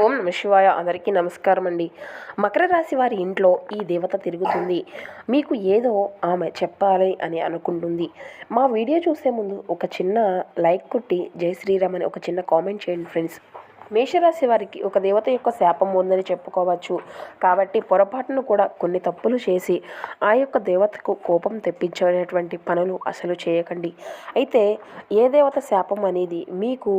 ఓం నమ శివాయ. అందరికీ నమస్కారం అండి. మకర రాశి వారి ఇంట్లో ఈ దేవత తిరుగుతుంది. మీకు ఏదో ఆమె చెప్పాలి అని అనుకుంటుంది. మా వీడియో చూసే ముందు ఒక చిన్న లైక్ కొట్టి జై శ్రీరామ్ అని ఒక చిన్న కామెంట్ చేయండి ఫ్రెండ్స్. మేషరాశి వారికి ఒక దేవత యొక్క శాపం ఉందని చెప్పుకోవచ్చు. కాబట్టి పొరపాటును కూడా కొన్ని తప్పులు చేసి ఆ యొక్క దేవతకు కోపం తెప్పించేటువంటి పనులు అసలు చేయకండి. అయితే ఏ దేవత శాపం అనేది మీకు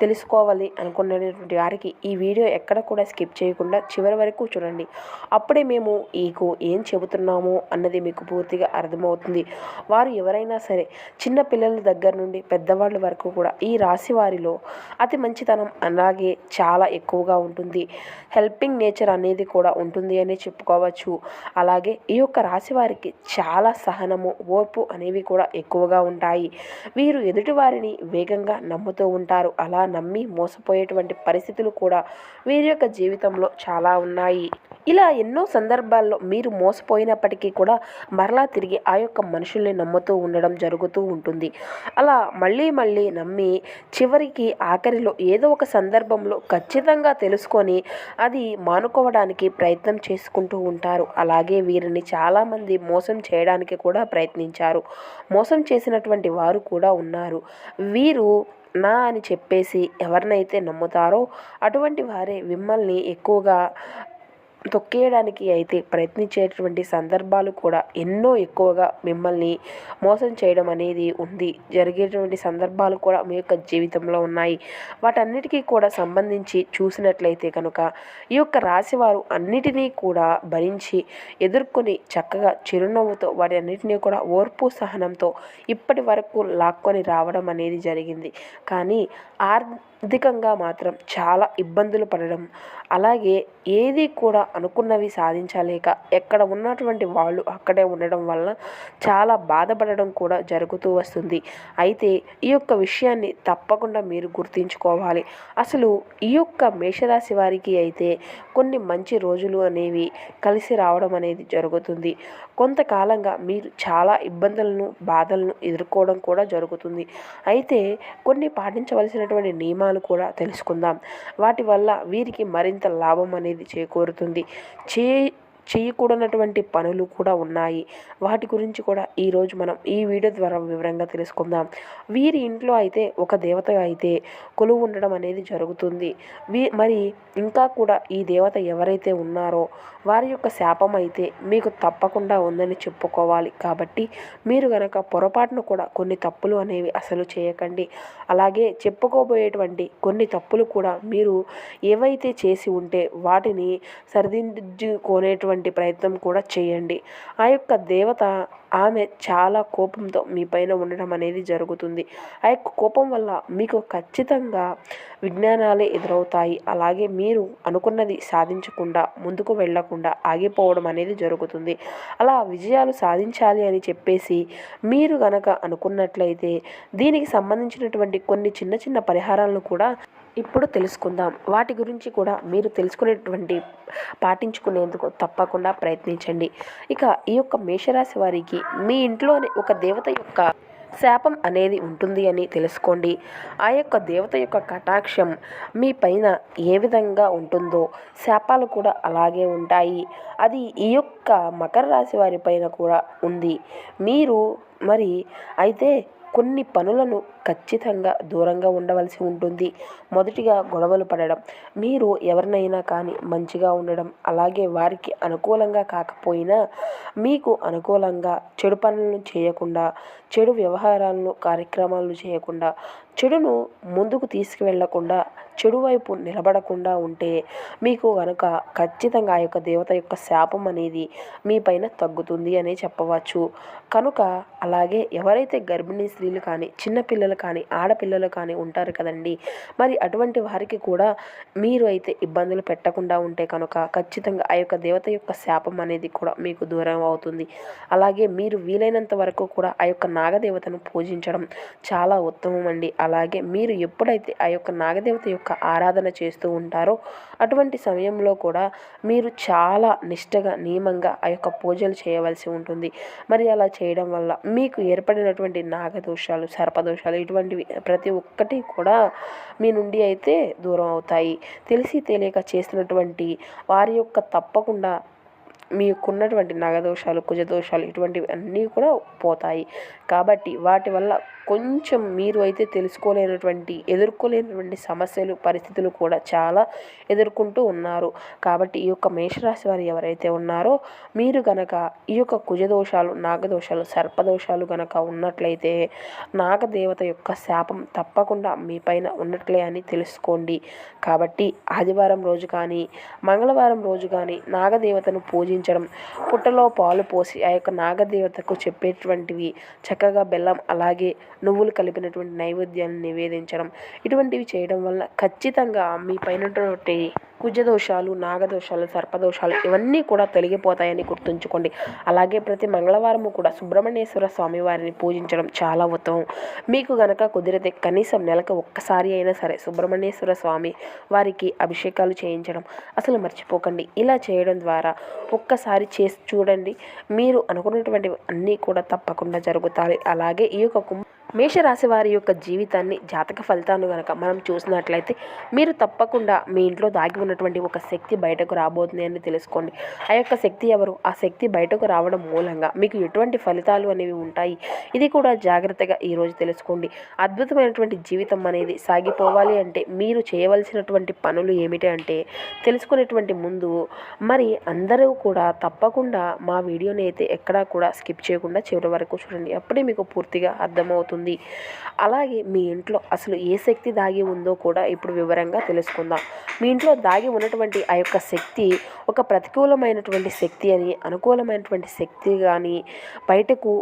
తెలుసుకోవాలి అనుకునేటువంటి వారికి ఈ వీడియో ఎక్కడ కూడా స్కిప్ చేయకుండా చివరి వరకు చూడండి. అప్పుడే మేము ఈకు ఏం చెబుతున్నాము అన్నది మీకు పూర్తిగా అర్థమవుతుంది. వారు ఎవరైనా సరే చిన్న పిల్లల దగ్గర నుండి పెద్దవాళ్ళ వరకు కూడా ఈ రాశి వారిలో అతి మంచితనం అలాగే చాలా ఎక్కువగా ఉంటుంది. హెల్పింగ్ నేచర్ అనేది కూడా ఉంటుంది అని చెప్పుకోవచ్చు. అలాగే ఈ యొక్క రాశి వారికి చాలా సహనము ఓర్పు అనేవి కూడా ఎక్కువగా ఉంటాయి. వీరు ఎదుటి వారిని వేగంగా నమ్ముతూ ఉంటారు. అలా నమ్మి మోసపోయేటువంటి పరిస్థితులు కూడా వీరి యొక్క జీవితంలో చాలా ఉన్నాయి. ఇలా ఎన్నో సందర్భాల్లో మీరు మోసపోయినప్పటికీ కూడా మరలా తిరిగి ఆ యొక్క మనుషుల్ని నమ్ముతూ ఉండడం జరుగుతూ ఉంటుంది. అలా మళ్ళీ మళ్ళీ నమ్మి చివరికి ఆఖరిలో ఏదో ఒక సందర్భం సందర్భంలో ఖచ్చితంగా తెలుసుకొని అది మానుకోవడానికి ప్రయత్నం చేసుకుంటూ ఉంటారు. అలాగే వీరిని చాలామంది మోసం చేయడానికి కూడా ప్రయత్నించారు. మోసం చేసినటువంటి వారు కూడా ఉన్నారు. వీరు నా అని చెప్పేసి ఎవరినైతే నమ్ముతారో అటువంటి వారే మిమ్మల్ని ఎక్కువగా తొక్కేయడానికి అయితే ప్రయత్నించేటువంటి సందర్భాలు కూడా ఎన్నో ఎక్కువగా మిమ్మల్ని మోసం చేయడం అనేది ఉంది. జరిగేటువంటి సందర్భాలు కూడా మీ యొక్క జీవితంలో ఉన్నాయి. వాటన్నిటికీ కూడా సంబంధించి చూసినట్లయితే కనుక ఈ యొక్క రాశివారు అన్నిటినీ కూడా భరించి ఎదుర్కొని చక్కగా చిరునవ్వుతో వాటి అన్నిటినీ కూడా ఓర్పు సహనంతో ఇప్పటి వరకు లాక్కొని రావడం అనేది జరిగింది. కానీ ఆర్ ఆర్థికంగా మాత్రం చాలా ఇబ్బందులు పడడం. అలాగే ఏది కూడా అనుకున్నవి సాధించలేక ఎక్కడ ఉన్నటువంటి వాళ్ళు అక్కడే ఉండడం వలన చాలా బాధపడడం కూడా జరుగుతూ వస్తుంది. అయితే ఈ యొక్క విషయాన్ని తప్పకుండా మీరు గుర్తుంచుకోవాలి. అసలు ఈ యొక్క మేషరాశి వారికి అయితే కొన్ని మంచి రోజులు అనేవి కలిసి రావడం అనేది జరుగుతుంది. కొంతకాలంగా మీరు చాలా ఇబ్బందులను బాధలను ఎదుర్కోవడం కూడా జరుగుతుంది. అయితే కొన్ని పాటించవలసినటువంటి నియమాలు కూడా తెలుసుకుందాం. వాటి వల్ల వీరికి మరింత లాభం అనేది చేకూరుతుంది. చే చేయకూడనటువంటి పనులు కూడా ఉన్నాయి. వాటి గురించి కూడా ఈరోజు మనం ఈ వీడియో ద్వారా వివరంగా తెలుసుకుందాం. వీరి ఇంట్లో అయితే ఒక దేవత అయితే కొలువు ఉండడం అనేది జరుగుతుంది. వీ మరి ఇంకా కూడా ఈ దేవత ఎవరైతే ఉన్నారో వారి యొక్క శాపం అయితే మీకు తప్పకుండా ఉందని చెప్పుకోవాలి. కాబట్టి మీరు గనక పొరపాటున కూడా కొన్ని తప్పులు అనేవి అసలు చేయకండి. అలాగే చెప్పుకోబోయేటువంటి కొన్ని తప్పులు కూడా మీరు ఏవైతే చేసి ఉంటే వాటిని సరిదిద్దుకునేటువంటి ప్రయత్నం కూడా చేయండి. ఆ యొక్క దేవత ఆమె చాలా కోపంతో మీ పైన ఉండడం అనేది జరుగుతుంది. ఆ యొక్క కోపం వల్ల మీకు ఖచ్చితంగా విజ్ఞానాలే ఎదురవుతాయి. అలాగే మీరు అనుకున్నది సాధించకుండా ముందుకు వెళ్ళకుండా ఆగిపోవడం అనేది జరుగుతుంది. అలా విజయాలు సాధించాలి అని చెప్పేసి మీరు గనక అనుకున్నట్లయితే దీనికి సంబంధించినటువంటి కొన్ని చిన్న చిన్న పరిహారాలను కూడా ఇప్పుడు తెలుసుకుందాం. వాటి గురించి కూడా మీరు తెలుసుకునేటువంటి పాటించుకునేందుకు తప్పకుండా ప్రయత్నించండి. ఇక ఈ యొక్క మేషరాశి వారికి మీ ఇంట్లోనే ఒక దేవత యొక్క శాపం అనేది ఉంటుంది అని తెలుసుకోండి. ఆ యొక్క దేవత యొక్క కటాక్షం మీ పైన ఏ విధంగా ఉంటుందో శాపాలు కూడా అలాగే ఉంటాయి. అది ఈ యొక్క మకర రాశి వారి పైన కూడా ఉంది. మీరు మరి అయితే కొన్ని పనులను ఖచ్చితంగా దూరంగా ఉండవలసి ఉంటుంది. మొదటిగా గొడవలు పడడం మీరు ఎవరినైనా కానీ మంచిగా ఉండడం అలాగే వారికి అనుకూలంగా కాకపోయినా మీకు అనుకూలంగా చెడు పనులను చేయకుండా చెడు వ్యవహారాలను కార్యక్రమాలను చేయకుండా చెడును ముందుకు తీసుకువెళ్ళకుండా చెడు వైపు నిలబడకుండా ఉంటే మీకు కనుక ఖచ్చితంగా ఆ యొక్క దేవత యొక్క శాపం అనేది మీ పైన తగ్గుతుంది అనే చెప్పవచ్చు. కనుక అలాగే ఎవరైతే గర్భిణీ స్త్రీలు కానీ చిన్నపిల్లలు కానీ ఆడపిల్లలు కానీ ఉంటారు కదండి మరి అటువంటి వారికి కూడా మీరు అయితే ఇబ్బందులు పెట్టకుండా ఉంటే కనుక ఖచ్చితంగా ఆ యొక్క దేవత యొక్క శాపం అనేది కూడా మీకు దూరం అవుతుంది. అలాగే మీరు వీలైనంత వరకు కూడా ఆ యొక్క నాగదేవతను పూజించడం చాలా ఉత్తమం అండి. అలాగే మీరు ఎప్పుడైతే ఆ యొక్క నాగదేవత యొక్క ఆరాధన చేస్తూ ఉంటారో అటువంటి సమయంలో కూడా మీరు చాలా నిష్టగా నియమంగా ఆ యొక్క పూజలు చేయవలసి ఉంటుంది. మరి అలా చేయడం వల్ల మీకు ఏర్పడినటువంటి నాగదోషాలు సర్పదోషాలు ఇటువంటివి ప్రతి ఒక్కటి కూడా మీ నుండి అయితే దూరం అవుతాయి. తెలిసి తెలియక చేసినటువంటి వారి యొక్క తప్పకుండా మీకున్నటువంటి నగదోషాలు కుజదోషాలు ఇటువంటివి అన్నీ కూడా పోతాయి. కాబట్టి వాటి వల్ల కొంచెం మీరు అయితే తెలుసుకోలేనటువంటి ఎదుర్కోలేనటువంటి సమస్యలు పరిస్థితులు కూడా చాలా ఎదుర్కొంటూ ఉన్నారు. కాబట్టి ఈ యొక్క మేషరాశి వారు ఎవరైతే ఉన్నారో మీరు గనక ఈ యొక్క కుజదోషాలు నాగదోషాలు సర్పదోషాలు గనక ఉన్నట్లయితే నాగదేవత యొక్క శాపం తప్పకుండా మీ పైన ఉన్నట్లే అని తెలుసుకోండి. కాబట్టి ఆదివారం రోజు కానీ మంగళవారం రోజు కానీ నాగదేవతను పూజించడం పుట్టలో పాలు పోసి ఆ యొక్క నాగదేవతకు చెప్పేటువంటివి చక్కగా బెల్లం అలాగే నువ్వులు కలిపినటువంటి నైవేద్యాన్ని నివేదించడం. ఇటువంటివి చేయడం వల్ల ఖచ్చితంగా మీ పైనటువంటి కుజదోషాలు నాగదోషాలు సర్పదోషాలు ఇవన్నీ కూడా తొలగిపోతాయని గుర్తుంచుకోండి. అలాగే ప్రతి మంగళవారము కూడా సుబ్రహ్మణ్యేశ్వర స్వామి వారిని పూజించడం చాలా ఉత్తమం. మీకు గనక కుదిరితే కనీసం నెలకు ఒక్కసారి అయినా సరే సుబ్రహ్మణ్యేశ్వర స్వామి వారికి అభిషేకాలు చేయించడం అసలు మర్చిపోకండి. ఇలా చేయడం ద్వారా ఒక్కసారి చేసి చూడండి. మీరు అనుకున్నటువంటివి అన్నీ కూడా తప్పకుండా జరుగుతాయి. అలాగే ఈ యొక్క కుంభ మేషరాశి వారి యొక్క జీవితాన్ని జాతక ఫలితాన్ని కనుక మనం చూసినట్లయితే మీరు తప్పకుండా మీ ఇంట్లో దాగి ఉన్నటువంటి ఒక శక్తి బయటకు రాబోతుంది అని తెలుసుకోండి. ఆ యొక్క శక్తి ఎవరు? ఆ శక్తి బయటకు రావడం మూలంగా మీకు ఎటువంటి ఫలితాలు అనేవి ఉంటాయి? ఇది కూడా జాగ్రత్తగా ఈరోజు తెలుసుకోండి. అద్భుతమైనటువంటి జీవితం అనేది సాగిపోవాలి అంటే మీరు చేయవలసినటువంటి పనులు ఏమిటి అంటే తెలుసుకునేటువంటి ముందు మరి అందరూ కూడా తప్పకుండా మా వీడియోని అయితే ఎక్కడా కూడా స్కిప్ చేయకుండా చివరి వరకు చూడండి. అప్పుడే మీకు పూర్తిగా అర్థమవుతుంది. ఉంది. అలాగే మీ ఇంట్లో అసలు ఏ శక్తి దాగి ఉందో కూడా ఇప్పుడు వివరంగా తెలుసుకుందాం. మీ ఇంట్లో దాగి ఉన్నటువంటి ఆ యొక్క శక్తి ఒక ప్రతికూలమైనటువంటి శక్తి అని అనుకూలమైనటువంటి శక్తి కానీ బయటకు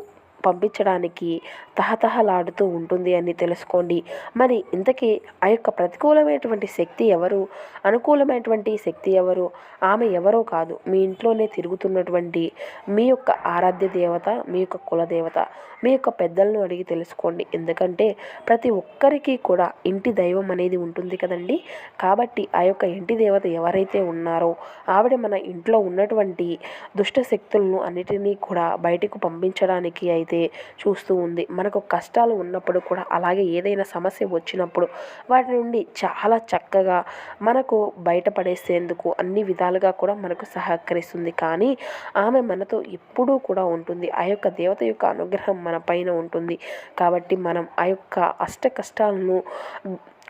పంపించడానికి తహతహలాడుతూ ఉంటుంది అని తెలుసుకోండి. మరి ఇంతకీ ఆ యొక్క ప్రతికూలమైనటువంటి శక్తి ఎవరు? అనుకూలమైనటువంటి శక్తి ఎవరు? ఆమె ఎవరో కాదు. మీ ఇంట్లోనే తిరుగుతున్నటువంటి మీ యొక్క ఆరాధ్య దేవత మీ యొక్క కులదేవత మీ యొక్క పెద్దలను అడిగి తెలుసుకోండి. ఎందుకంటే ప్రతి ఒక్కరికి కూడా ఇంటి దైవం అనేది ఉంటుంది కదండి. కాబట్టి ఆ యొక్క ఇంటి దేవత ఎవరైతే ఉన్నారో ఆవిడ మన ఇంట్లో ఉన్నటువంటి దుష్ట శక్తులను అన్నిటినీ కూడా బయటకు పంపించడానికి అయితే చూస్తూ ఉంది. మనకు కష్టాలు ఉన్నప్పుడు కూడా అలాగే ఏదైనా సమస్య వచ్చినప్పుడు వాటి నుండి చాలా చక్కగా మనకు బయటపడేసేందుకు అన్ని విధాలుగా కూడా మనకు సహకరిస్తుంది. కానీ ఆమె మనతో ఎప్పుడూ కూడా ఉంటుంది. ఆ యొక్క దేవత యొక్క అనుగ్రహం మన పైన ఉంటుంది. కాబట్టి మనం ఆ యొక్క అష్ట కష్టాలను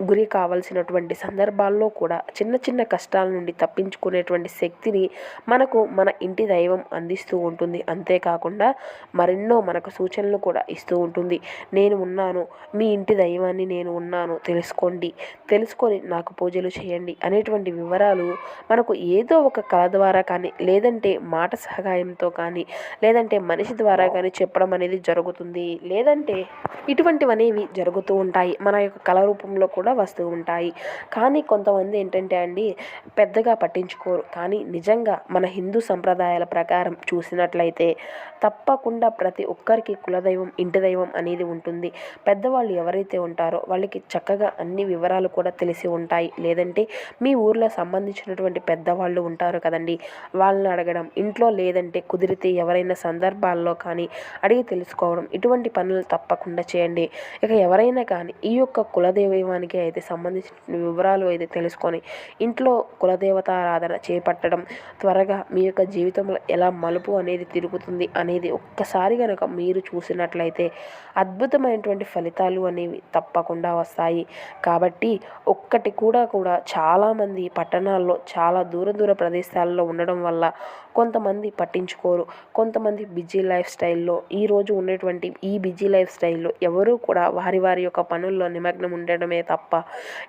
గురి కావాల్సినటువంటి సందర్భాల్లో కూడా చిన్న చిన్న కష్టాల నుండి తప్పించుకునేటువంటి శక్తిని మనకు మన ఇంటి దైవం అందిస్తూ ఉంటుంది. అంతేకాకుండా మరెన్నో మనకు సూచనలు కూడా ఇస్తూ ఉంటుంది. నేను ఉన్నాను మీ ఇంటి దైవాన్ని నేను ఉన్నాను తెలుసుకోండి తెలుసుకొని నాకు పూజలు చేయండి అనేటువంటి వివరాలు మనకు ఏదో ఒక కళ ద్వారా కానీ లేదంటే మాట సహాయంతో కానీ లేదంటే మనిషి ద్వారా కానీ చెప్పడం అనేది జరుగుతుంది. లేదంటే ఇటువంటివనేవి జరుగుతూ ఉంటాయి. మన యొక్క కళ రూపంలో కూడా వస్తూ ఉంటాయి. కానీ కొంతమంది ఏంటంటే అండి పెద్దగా పట్టించుకోరు. కానీ నిజంగా మన హిందూ సంప్రదాయాల ప్రకారం చూసినట్లయితే తప్పకుండా ప్రతి ఒక్కరికి కులదైవం ఇంటి దైవం అనేది ఉంటుంది. పెద్దవాళ్ళు ఎవరైతే ఉంటారో వాళ్ళకి చక్కగా అన్ని వివరాలు కూడా తెలిసి ఉంటాయి. లేదంటే మీ ఊర్లో సంబంధించినటువంటి పెద్దవాళ్ళు ఉంటారు కదండి వాళ్ళని అడగడం ఇంట్లో లేదంటే కుదిరితే ఎవరైనా సందర్భాల్లో కానీ అడిగి తెలుసుకోవడం ఇటువంటి పనులు తప్పకుండా చేయండి. ఇక ఎవరైనా కానీ ఈ యొక్క కులదైవానికి అయితే సంబంధించిన వివరాలు అయితే తెలుసుకొని ఇంట్లో కులదేవతారాధన చేపట్టడం త్వరగా మీ యొక్క జీవితంలో ఎలా మలుపు అనేది తిరుగుతుంది అనేది ఒక్కసారి కనుక మీరు చూసినట్లయితే అద్భుతమైనటువంటి ఫలితాలు అనేవి తప్పకుండా వస్తాయి. కాబట్టి ఒక్కటి కూడా కూడా చాలామంది పట్టణాల్లో చాలా దూర దూర ప్రదేశాల్లో ఉండడం వల్ల కొంతమంది పట్టించుకోరు. కొంతమంది బిజీ లైఫ్ స్టైల్లో ఈరోజు ఉండేటువంటి ఈ బిజీ లైఫ్ స్టైల్లో ఎవరూ కూడా వారి వారి యొక్క పనుల్లో నిమగ్నం ఉండడమే తప్ప తప్ప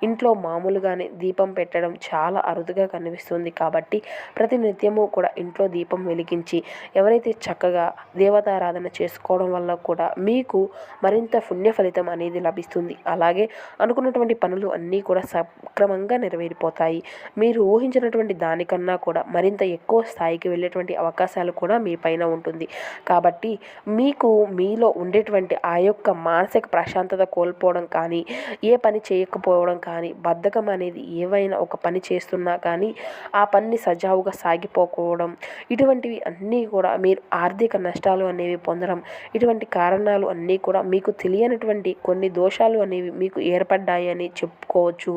ఇంట్లో మామూలుగానే దీపం పెట్టడం చాలా అరుదుగా కనిపిస్తుంది కాబట్టి ప్రతి నిత్యము కూడా ఇంట్లో దీపం వెలిగించి ఎవరైతే చక్కగా దేవతారాధన చేసుకోవడం వల్ల కూడా మీకు మరింత పుణ్య ఫలితం అనేది లభిస్తుంది. అలాగే అనుకున్నటువంటి పనులు అన్నీ కూడా సక్రమంగా నెరవేరిపోతాయి. మీరు ఊహించినటువంటి దానికన్నా కూడా మరింత ఎక్కువ స్థాయికి వెళ్ళేటువంటి అవకాశాలు కూడా మీ పైన ఉంటుంది. కాబట్టి మీకు మీలో ఉండేటువంటి ఆ యొక్క మానసిక ప్రశాంతత కోల్పోవడం కానీ ఏ పని చేయ చేయకపోవడం కానీ బద్ధకం అనేది ఏవైనా ఒక పని చేస్తున్నా కానీ ఆ పని సజావుగా సాగిపోకపోవడం ఇటువంటివి అన్నీ కూడా మీరు ఆర్థిక నష్టాలు అనేవి పొందడం ఇటువంటి కారణాలు అన్నీ కూడా మీకు తెలియనటువంటి కొన్ని దోషాలు అనేవి మీకు ఏర్పడ్డాయి అని చెప్పుకోవచ్చు.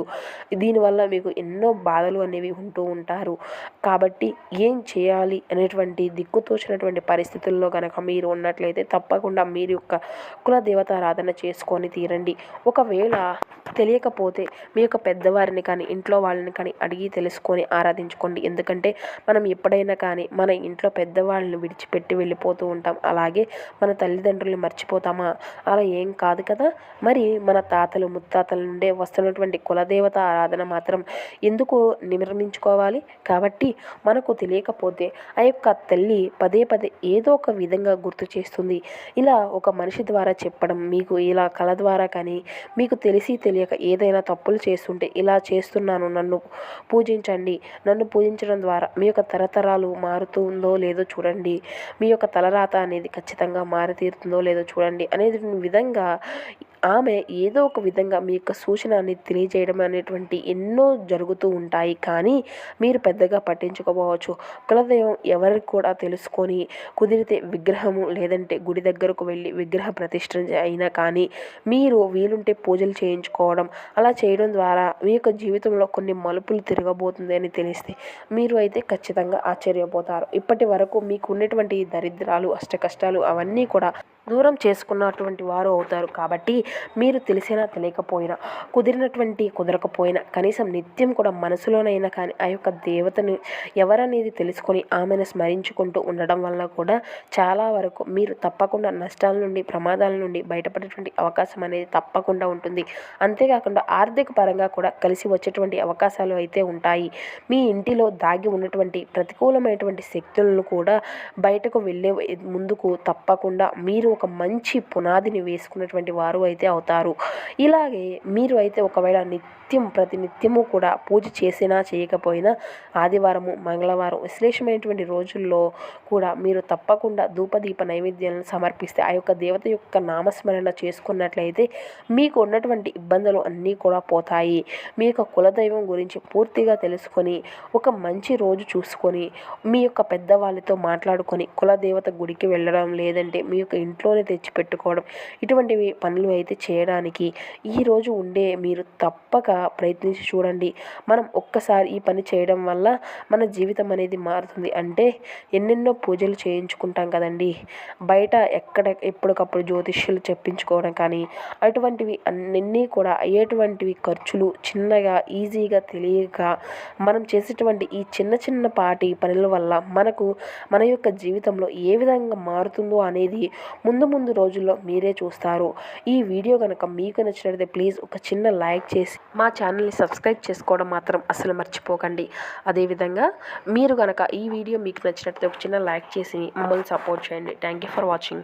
దీనివల్ల మీకు ఎన్నో బాధలు అనేవి ఉంటూ ఉంటారు. కాబట్టి ఏం చేయాలి అనేటువంటి దిక్కుతోచినటువంటి పరిస్థితుల్లో కనుక మీరు ఉన్నట్లయితే తప్పకుండా మీరు యొక్క కుల దేవతారాధన చేసుకొని తీరండి. ఒకవేళ తెలియకపోతే మీ యొక్క పెద్దవారిని కానీ ఇంట్లో వాళ్ళని కానీ అడిగి తెలుసుకొని ఆరాధించుకోండి. ఎందుకంటే మనం ఎప్పుడైనా కానీ మన ఇంట్లో పెద్దవాళ్ళని విడిచిపెట్టి వెళ్ళిపోతూ ఉంటాం. అలాగే మన తల్లిదండ్రుల్ని మర్చిపోతామా? అలా ఏం కాదు కదా! మరి మన తాతలు ముత్తాతల నుండే వస్తున్నటువంటి కులదేవత ఆరాధన మాత్రం ఎందుకు నిర్మించుకోవాలి? కాబట్టి మనకు తెలియకపోతే ఆ యొక్క తల్లి పదే పదే ఏదో ఒక విధంగా గుర్తు చేస్తుంది. ఇలా ఒక మనిషి ద్వారా చెప్పడం మీకు ఇలా కళ ద్వారా కానీ మీకు తెలిసి తెలియక ఏదైనా తప్పులు చేస్తుంటే ఇలా చేస్తున్నాను నన్ను పూజించండి. నన్ను పూజించడం ద్వారా మీ యొక్క తరతరాలు మారుతుందో లేదో చూడండి. మీ యొక్క తలరాత అనేది ఖచ్చితంగా మారితీరుతుందో లేదో చూడండి. అనేది విధంగా ఆమె ఏదో ఒక విధంగా మీ యొక్క సూచనని తెలియజేయడం అనేటువంటి ఎన్నో జరుగుతూ ఉంటాయి. కానీ మీరు పెద్దగా పట్టించుకోవచ్చు. కులదైవం ఎవరికి కూడా తెలుసుకొని కుదిరితే విగ్రహము లేదంటే గుడి దగ్గరకు వెళ్ళి విగ్రహ ప్రతిష్ట అయినా కానీ మీరు వీలుంటే పూజలు చేయించుకోవడం అలా చేయడం ద్వారా మీ యొక్క జీవితంలో కొన్ని మలుపులు తిరగబోతుంది అని తెలిస్తే మీరు అయితే ఖచ్చితంగా ఆశ్చర్యపోతారు. ఇప్పటి వరకు మీకు ఉన్నటువంటి దరిద్రాలు అష్ట కష్టాలు అవన్నీ కూడా దూరం చేసుకున్నటువంటి వారు అవుతారు. కాబట్టి మీరు తెలిసినా తెలియకపోయినా కుదిరినటువంటి కుదరకపోయినా కనీసం నిత్యం కూడా మనసులోనైనా కానీ ఆ యొక్క దేవతను ఎవరనేది తెలుసుకొని ఆమెను స్మరించుకుంటూ ఉండడం వల్ల కూడా చాలా వరకు మీరు తప్పకుండా నష్టాల నుండి ప్రమాదాల నుండి బయటపడేటువంటి అవకాశం అనేది తప్పకుండా ఉంటుంది. అంతేకాకుండా ఆర్థిక పరంగా కూడా కలిసి వచ్చేటువంటి అవకాశాలు అయితే ఉంటాయి. మీ ఇంటిలో దాగి ఉన్నటువంటి ప్రతికూలమైనటువంటి శక్తులను కూడా బయటకు వెళ్ళే ముందుకు తప్పకుండా మీరు ఒక మంచి పునాదిని వేసుకున్నటువంటి వారు అయితే అవుతారు. ఇలాగే మీరు అయితే ఒకవేళ నిత్యం ప్రతి నిత్యము కూడా పూజ చేసినా చేయకపోయినా ఆదివారము మంగళవారం విశ్లేషమైనటువంటి రోజుల్లో కూడా మీరు తప్పకుండా ధూపదీప నైవేద్యాలను సమర్పిస్తే ఆ యొక్క దేవత యొక్క నామస్మరణ చేసుకున్నట్లయితే మీకు ఉన్నటువంటి ఇబ్బందులు అన్నీ కూడా పోతాయి. మీ యొక్క కులదైవం గురించి పూర్తిగా తెలుసుకొని ఒక మంచి రోజు చూసుకొని మీ యొక్క పెద్దవాళ్ళతో మాట్లాడుకొని కులదేవత గుడికి వెళ్ళడం లేదంటే మీ యొక్క ఇంట్లో ఇంట్లోనే తెచ్చిపెట్టుకోవడం. ఇటువంటివి పనులు అయితే చేయడానికి ఈరోజు ఉండే మీరు తప్పక ప్రయత్నించి చూడండి. మనం ఒక్కసారి ఈ పని చేయడం వల్ల మన జీవితం అనేది మారుతుంది. అంటే ఎన్నెన్నో పూజలు చేయించుకుంటాం కదండి. బయట ఎక్కడ ఎప్పటికప్పుడు జ్యోతిష్యులు చెప్పించుకోవడం కానీ అటువంటివి అన్నీ కూడా అయ్యేటువంటివి ఖర్చులు చిన్నగా ఈజీగా తెలియక మనం చేసేటువంటి ఈ చిన్న చిన్న పాటి పనుల వల్ల మనకు మన యొక్క జీవితంలో ఏ విధంగా మారుతుందో అనేది ముందు ముందు రోజుల్లో మీరే చూస్తారు. ఈ వీడియో కనుక మీకు నచ్చినట్లయితే ప్లీజ్ ఒక చిన్న లైక్ చేసి మా ఛానల్ని సబ్స్క్రైబ్ చేసుకోవడం మాత్రం అసలు మర్చిపోకండి. అదేవిధంగా మీరు కనుక ఈ వీడియో మీకు నచ్చినట్లయితే ఒక చిన్న లైక్ చేసి మమ్మల్ని సపోర్ట్ చేయండి. Thank you for watching.